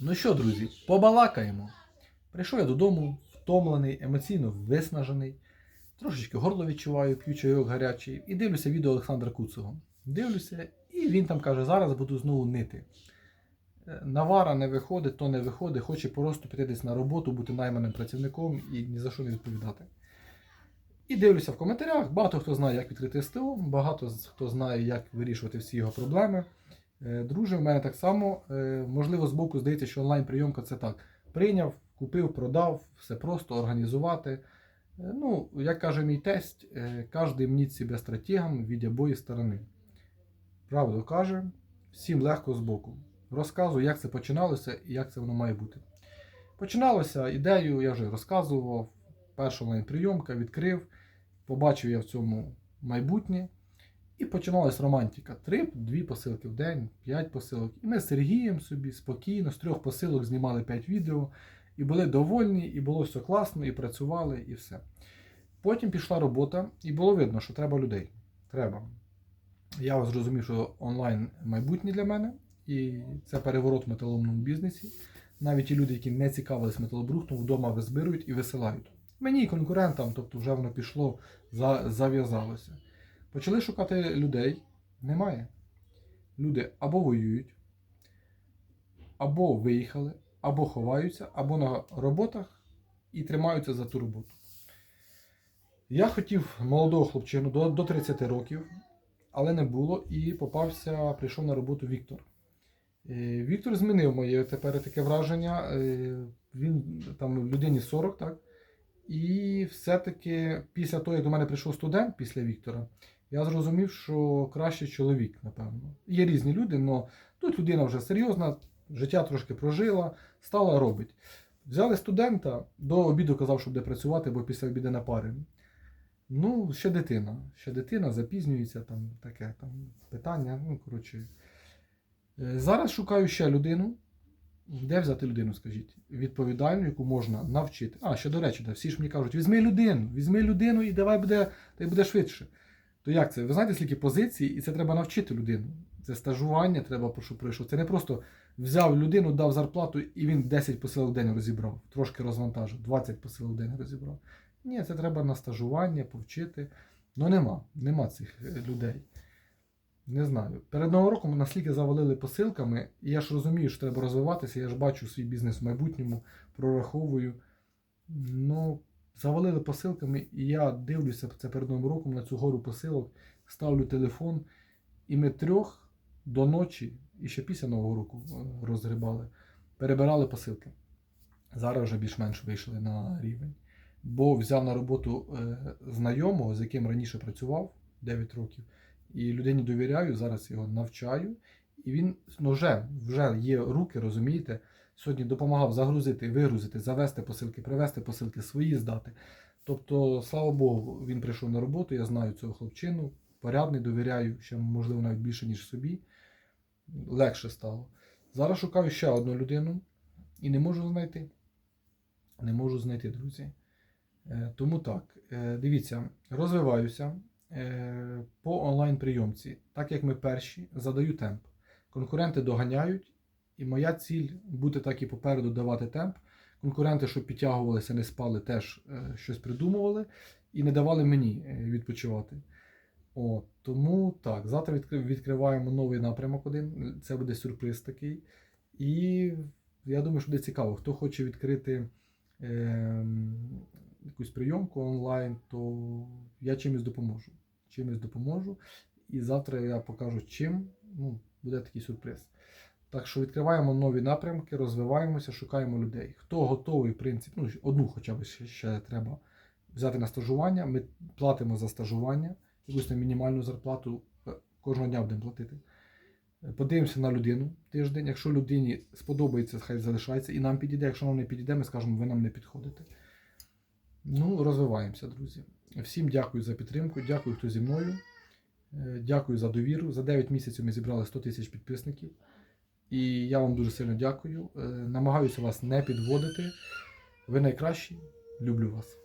Ну що, друзі, побалакаємо. Прийшов я додому, втомлений, емоційно виснажений. Трошечки горло відчуваю, п'ю чайок гарячий і дивлюся відео Олександра Куцого. Дивлюся, і він там каже, зараз буду знову нити. Е, Навара не виходить, то не виходить, хоче просто піти десь на роботу, бути найманим працівником і ні за що не відповідати. І дивлюся в коментарях, багато хто знає, як відкрити СТО, багато хто знає, як вирішувати всі його проблеми. Е, Друже, в мене так само, е, можливо, збоку здається, що онлайн-прийомка це так. Прийняв, купив, продав, все просто організувати. Е, Ну, як каже мій тесть, кожен мніть себе стратегом від обої сторони. Правду каже, всім легко збоку. Розказую, як це починалося і як це воно має бути. Починалося ідею, я вже розказував. Перша онлайн-прийомка відкрив, побачив я в цьому майбутнє. І починалась романтика. Три, дві посилки в день, п'ять посилок. І ми з Сергієм собі спокійно, з трьох посилок знімали п'ять відео, і були довольні, і було все класно, і працювали, і все. Потім пішла робота, і було видно, що треба людей. Треба. Я зрозумів, що онлайн майбутнє для мене, і це переворот в металомному бізнесі. Навіть ті люди, які не цікавились металобрухтом, вдома визбирують і висилають. Мені і конкурентам, тобто вже воно пішло, зав'язалося. Почали шукати людей. Немає. Люди або воюють, або виїхали, або ховаються, або на роботах і тримаються за ту роботу. Я хотів молодого хлопчину до, до 30 років, але не було, і попався, прийшов на роботу Віктор. Е, Віктор змінив моє тепер таке враження. Е, Він там людині 40, так? І все-таки після того, як до мене прийшов студент після Віктора, я зрозумів, що краще чоловік, напевно. Є різні люди, але тут людина вже серйозна, життя трошки прожила, стала робить. Взяли студента, до обіду казав, що буде працювати, бо після обіду на пари. Ну, ще дитина. Ще дитина запізнюється, там таке там питання. Ну, коротше. Е, Зараз шукаю ще людину. Де взяти людину, скажіть? Відповідальну, яку можна навчити. А, ще до речі, да, всі ж мені кажуть, візьми людину, візьми людину і давай буде, та й буде швидше. То як це? Ви знаєте, скільки позицій, і це треба навчити людину. Це стажування, треба про що пройшов. Це не просто взяв людину, дав зарплату, і він 10 посилок в день розібрав, трошки розвантажив, 20 посилок в день розібрав. Ні, це треба на стажування, повчити. Ну нема, нема цих е, людей. Не знаю. Перед Новим роком наскільки завалили посилками, і я ж розумію, що треба розвиватися, я ж бачу свій бізнес в майбутньому, прораховую. Ну, завалили посилками, і я дивлюся це перед Новим роком на цю гору посилок, ставлю телефон, і ми трьох до ночі, і ще після Нового року е, розгрібали, перебирали посилки. Зараз вже більш-менш вийшли на рівень. Бо взяв на роботу е, знайомого, з яким раніше працював 9 років, і людині довіряю, зараз його навчаю. І він вже, вже є руки, розумієте, сьогодні допомагав загрузити, вигрузити, завести посилки, привезти посилки, свої здати. Тобто, слава Богу, він прийшов на роботу, я знаю цього хлопчину, порядний, довіряю, ще, можливо, навіть більше, ніж собі. Легше стало. Зараз шукаю ще одну людину і не можу знайти. Не можу знайти, друзі. Е, Тому так, е, дивіться, розвиваюся е, по онлайн-прийомці. Так як ми перші, задаю темп. Конкуренти доганяють, і моя ціль бути так і попереду давати темп. Конкуренти, щоб підтягувалися, не спали, теж е, щось придумували і не давали мені е, відпочивати. О, тому так, завтра відкриваємо новий напрямок один. Це буде сюрприз такий. І я думаю, що буде цікаво. Хто хоче відкрити ем, якусь прийомку онлайн, то я чимось допоможу. Чимось допоможу. І завтра я покажу чим. Ну, буде такий сюрприз. Так що відкриваємо нові напрямки, розвиваємося, шукаємо людей. Хто готовий, в принципі, ну, одну хоча б ще, ще треба взяти на стажування. Ми платимо за стажування, якусь мінімальну зарплату е, кожного дня будемо платити. Е, Подивимося на людину тиждень. Якщо людині сподобається, хай залишається і нам підійде. Якщо нам не підійде, ми скажемо, ви нам не підходите. Ну, розвиваємося, друзі. Всім дякую за підтримку, дякую, хто зі мною. Е, Дякую за довіру. За 9 місяців ми зібрали 100 тисяч підписників. І я вам дуже сильно дякую. Е, Намагаюся вас не підводити. Ви найкращі. Люблю вас.